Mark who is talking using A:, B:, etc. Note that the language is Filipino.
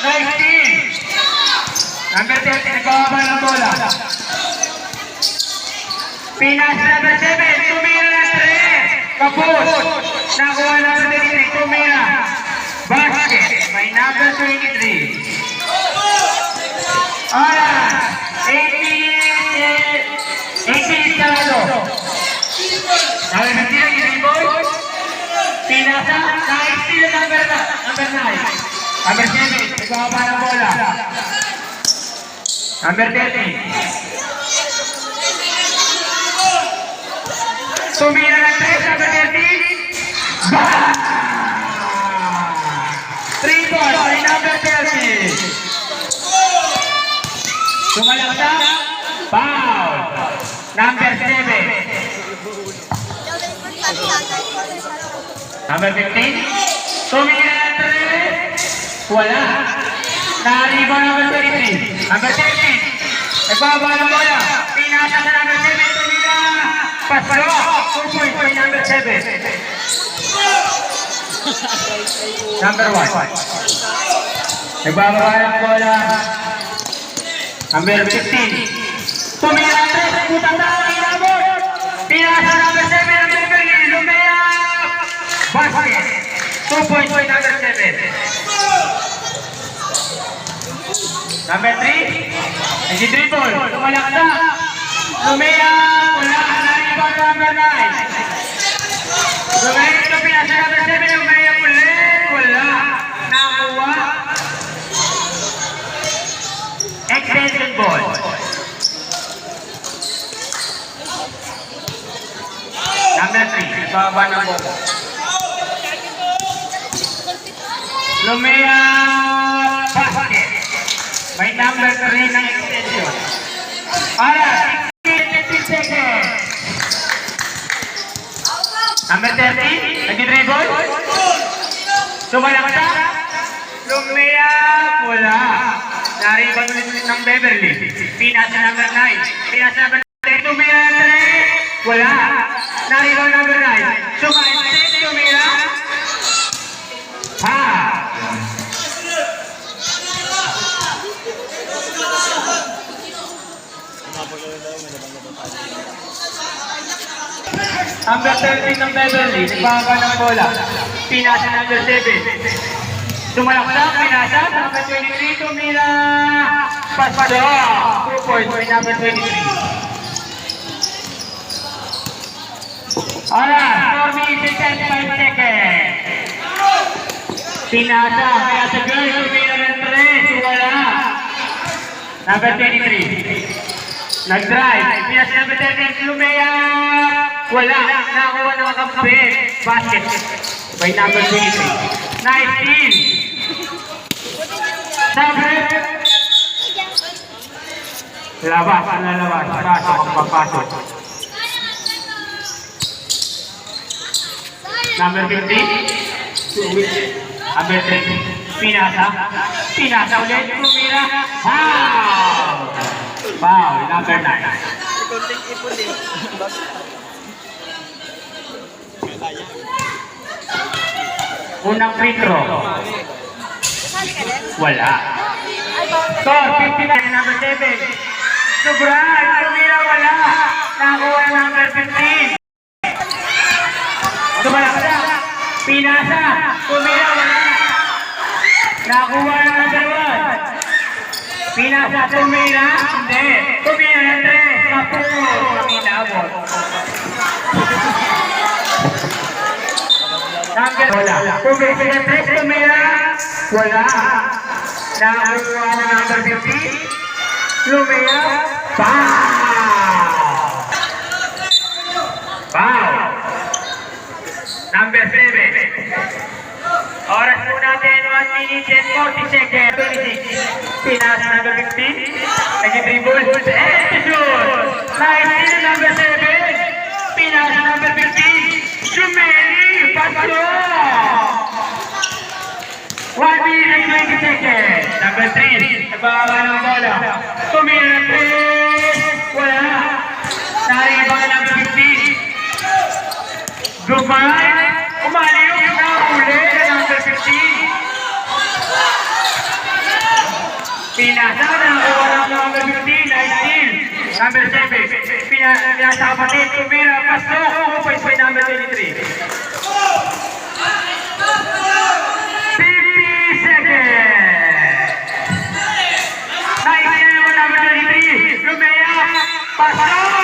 A: 19. Number 10, Nicova Nabola. Pinas number 7, tumira na 3. Kapos. Nakuha na sa 3, tumira. Basket, may number 23. Alright. 18, 18 talo. Sabi ba sila, Gilboy? Pinasa, 19 number 9. Number 9. Number 10, como para bola. Advertete. Subir a la tres, ¡Va! Triple, en. Toma la bola. Foul. Number 15. A dari bono berpikir ambil sini ekor bono bono tina sana ambil sini tina pasro kumpul kumpul ambil sini number one ekor bono bono ambil sini pemilihan tres putar tangan rambut tina sana ambil sini ambil sini lumbia Bos, 2.7 number 7. Number 3, nag-dribble, tumalakta. Lumea, wala, nariba number 9. Lumea, ito pinasa number 7, Lumea ulit, wala. Nakuha. Extension ball. Number 3, baba ng bola. Lumea, number 3 ng extension. Para, 15 seconds. Number 30, nag-dribble. Sumalakta. Lumea, wala. Nariban ulit ng Beverly. Pinasa number 9. Pinasa number 10. Tumira 3. Wala. Nariban number 9. Sumainset, Number 13 ng Beverly, nagbaba ng bola. Pinasa number 7. Sumalakta, pinasa, number 23, tumira. Pasto, 2 points by number 23. Alright, 4 minutes and 5 seconds. Pinasa, kaya sa girl, tumira ng 3, wala. Number 23. Nag-drive. Pinasabatan ng Lumea. Wala. Nakuha ng kapit. Basket. By number 23. 19. Sabret. Labas na labas. Pasok ang papasok. Number 15. Number 3. Pinasa. Pinasa ulit. Tumira. Ha! Foul. Number 9.
B: Konting ipon din.
A: Unang free throw. Wala. Score, 59, number 7. Sobran, tumira wala. Nakuha number 15. Tumalakda. Pinasa, tumira wala. Nakuha number 1. Mira, satu mira, de, tu mira, de, satu, mira, number bow. और सोना देनवान mini chain मोटी से गैर पिनास नगर व्यक्ति लेकिन रिबोल एटीट्यूड नाइनटीन नंबर सेवन पिनास नंबर व्यक्ति सुमेरी पत्रो one minute twenty second number three बाबा ने बोला सुमेरी ट्रेन बोला सारी बाला व्यक्ति Dubai ngambil CB biasa pati bira pastu apa isu ngambil jadi tri Naiknya menambah dari tri Lumea Pasau